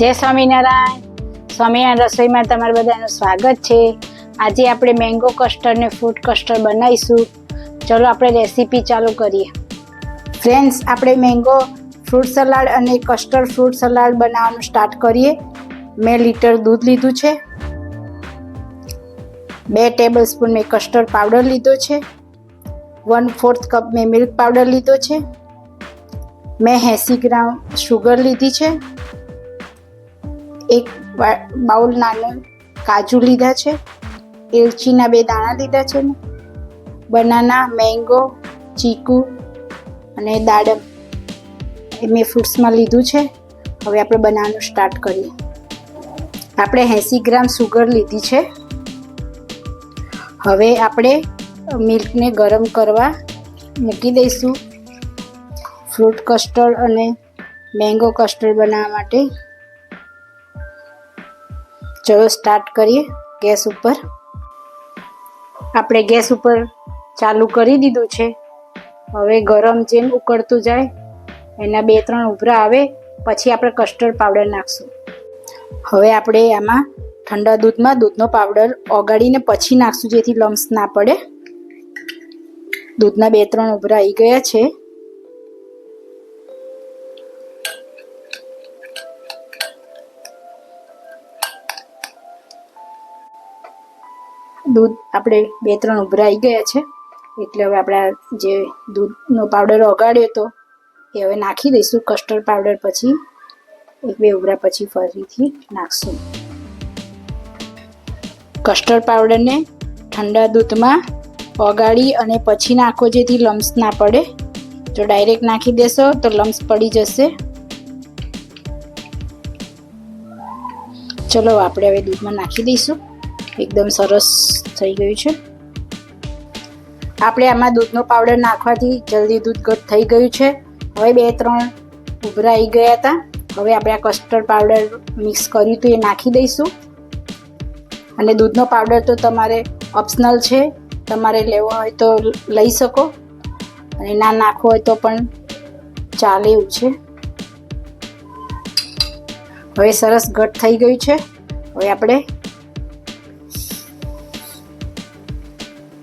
જય સ્વામિનારાયણ. સ્વામિનારાયણ રસોઈમાં તમારું બધાનું સ્વાગત છે. આજે આપણે મેંગો કસ્ટર્ડ ને ફ્રૂટ કસ્ટર્ડ બનાવીશું. ચલો આપણે રેસીપી ચાલુ કરીએ. ફ્રેન્ડ્સ આપણે મેંગો ફ્રૂટ સલાડ અને કસ્ટર્ડ ફ્રૂટ સલાડ બનાવવાનું સ્ટાર્ટ કરીએ. મેં લીટર દૂધ લીધું છે. બે ટેબલ સ્પૂન મેં કસ્ટર્ડ પાવડર લીધો છે. વન ફોર્થ કપ મેં મિલ્ક પાવડર લીધો છે. મેં એંસી ગ્રામ શુગર લીધી છે. એક બાઉલ નાનું કાજુ લીધા છે, એલચીના બે દાણા લીધા છે ને, બનાના, મેંગો, ચીકુ અને દાડમ. એ મેં ફ્રૂટ્સમાં લીધું છે. હવે આપણે બનાવવાનું સ્ટાર્ટ કરીએ. આપણે એંસી ગ્રામ સુગર લીધી છે. હવે આપણે મિલ્કને ગરમ કરવા મૂકી દઈશું. ફ્રૂટ કસ્ટર્ડ અને મેંગો કસ્ટર્ડ બનાવવા માટે. ચલો સ્ટાર્ટ કરીએ ગેસ ઉપર. આપણે ગેસ ઉપર ચાલુ કરી દીધું છે. હવે ગરમ જેમ ઉકળતું જાય, એના બે ત્રણ ઉભરા આવે, પછી આપણે કસ્ટર્ડ પાવડર નાખશું. હવે આપણે આમાં ઠંડા દૂધમાં દૂધનો પાવડર ઓગાળીને પછી નાખશું જેથી લમ્સ ના પડે. દૂધના બે ત્રણ ઉભરા આવી ગયા છે. દૂધ આપણે બે ત્રણ ઉભરા આવી ગયા છે. એટલે હવે આપણા જે દૂધનો પાવડર ઓગાળ્યો હતો એ હવે નાખી દઈશું કસ્ટર્ડ પાવડર પછી. એક બે ઉભરા પછી ફરીથી નાખશું. કસ્ટર્ડ પાવડરને ઠંડા દૂધમાં ઓગાળી અને પછી નાખો જેથી લમ્સ ના પડે. જો ડાયરેક્ટ નાખી દેશો તો લમ્સ પડી જશે. ચલો, આપણે હવે દૂધમાં નાખી દઈશું. એકદમ સરસ થઈ ગયું છે. આપણે આમાં દૂધનો પાવડર નાખવાથી જલ્દી દૂધ ઘટ થઈ ગયું છે. હવે બે ત્રણ ઉભરાઈ ગયા હતા. હવે આપણે આ કસ્ટર્ડ પાવડર મિક્સ કર્યું હતું એ નાખી દઈશું. અને દૂધનો પાવડર તો તમારે ઓપ્શનલ છે. તમારે લેવો હોય તો લઈ શકો. અને ના નાખવો હોય તો પણ ચાલે એવું છે. હવે સરસ ઘટ થઈ ગયું છે. હવે આપણે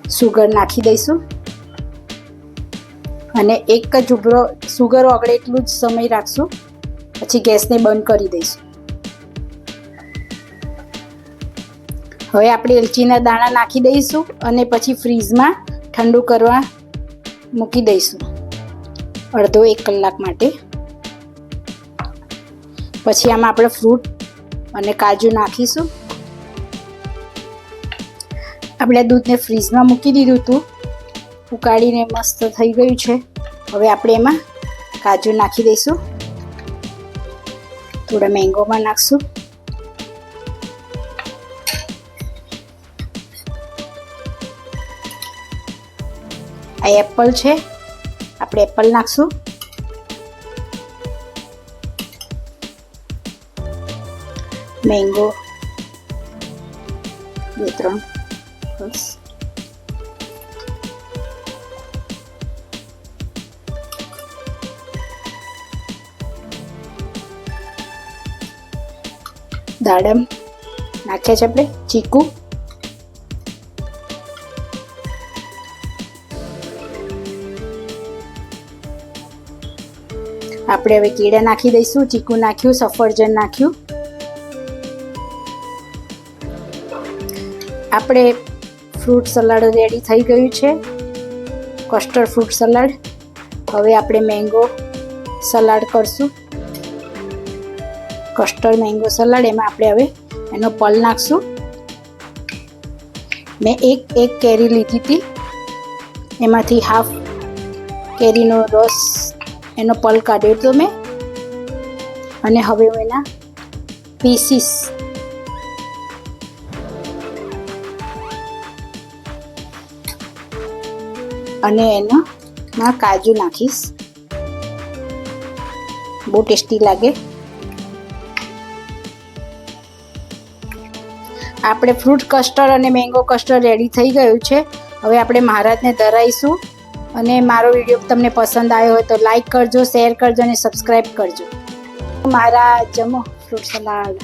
સુગર નાખી દઈશું. અને એક જ ઉભરો, સુગર ઓગળે એટલું જ સમય રાખશું. પછી ગેસને બંધ કરી દઈશું. હવે આપણે એલચીના દાણા નાખી દઈશું અને પછી ફ્રીઝમાં ઠંડુ કરવા મૂકી દઈશું. અડધો એક કલાક માટે. પછી આમાં આપણે ફ્રૂટ અને કાજુ નાખીશું. આપણે દૂધને ફ્રીજમાં મૂકી દીધું હતું. ઉકાળીને મસ્ત થઈ ગયું છે. હવે આપણે એમાં કાજુ નાખી દઈશું. થોડા મેંગોમાં નાખશું. આ એપલ છે. આપણે એપલ નાખશું. મેંગો બે ત્રણ. બસ દાડમ નાખ્યા છે આપણે ચીકુ આપણે હવે કેળા નાખી દઈશું ચીકુ નાખ્યું સફરજન નાખ્યું આપણે ફ્રૂટ સલાડ રેડી થઈ ગયું છે. Custard fruit salad. હવે આપણે મેંગો સલાડ કરશું. કસ્ટર્ડ મેંગો સલાડ, એમાં આપણે હવે એનો પલ નાખશું. મેં એક એક કેરી લીધી હતી. એમાંથી હાફ કેરીનો રસ એનો પલ કાઢ્યો હતો મેં. અને હવે હું એના પીસીસ અને એનો માં કાજુ નાખીશ. બહુ ટેસ્ટી લાગે. આપણે ફ્રૂટ કસ્ટર્ડ અને મેંગો કસ્ટર્ડ રેડી થઈ ગયું છે. હવે આપણે મહારાજને ધરાઈશું. અને મારો વીડિયો તમને પસંદ આવ્યો હોય તો લાઈક કરજો, શેર કરજો અને સબસ્ક્રાઈબ કરજો. મારા જમો ફ્રૂટ સલાડ.